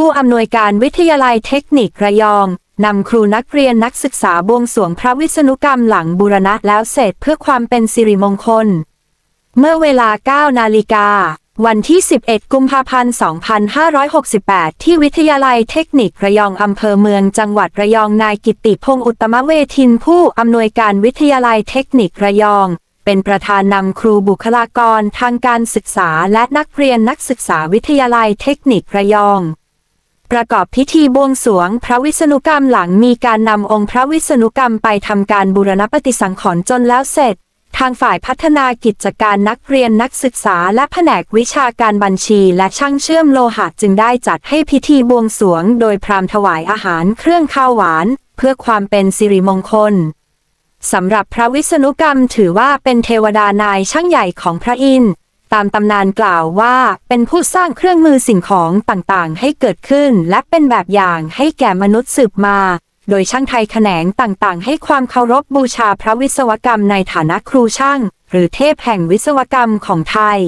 ผู้อำนวยการวิทยาลัยเทคนิคระยองนำครูนักเรียนนักศึกษาบวงสรวงพระวิษณุกรรมหลังบูรณะแล้วเสร็จเพื่อความเป็นสิริมงคล เมื่อเวลา 9 นาฬิกา วันที่ 11 กุมภาพันธ์ 2568 ที่วิทยาลัยเทคนิคระยองอำเภอเมืองจังหวัดระยองนายกิตติพงศ์อุตตมเวทินผู้อำนวยการวิทยาลัยเทคนิคระยอง เป็นประธานนำครูบุคลากรทางการศึกษาและนักเรียนนักศึกษาวิทยาลัยเทคนิคระยอง ประกอบพิธีบวงสรวงพระวิษณุกรรมหลังมีการนำองค์พระวิษณุกรรมไปทำการบูรณปฏิสังขรณ์จนแล้วเสร็จ ทางฝ่ายพัฒนากิจการนักเรียนนักศึกษาและแผนกวิชาการบัญชีและช่างเชื่อมโลหะจึงได้จัดให้พิธีบวงสรวงโดยพรามถวายอาหารเครื่องข้าวหวาน เพื่อความเป็นสิริมงคลสำหรับพระวิษณุกรรมถือว่าเป็นเทวดานายช่างใหญ่ของพระอินทร์ ตามตำนานกล่าวว่าเป็นผู้สร้างเครื่องมือสิ่งของต่างๆ ให้เกิดขึ้นและเป็นแบบอย่างให้แก่มนุษย์สืบมา โดยช่างไทยแขนงต่างๆ ให้ความเคารพบูชาพระวิศวกรรมในฐานะครูช่าง หรือเทพแห่งวิศวกรรมของไทย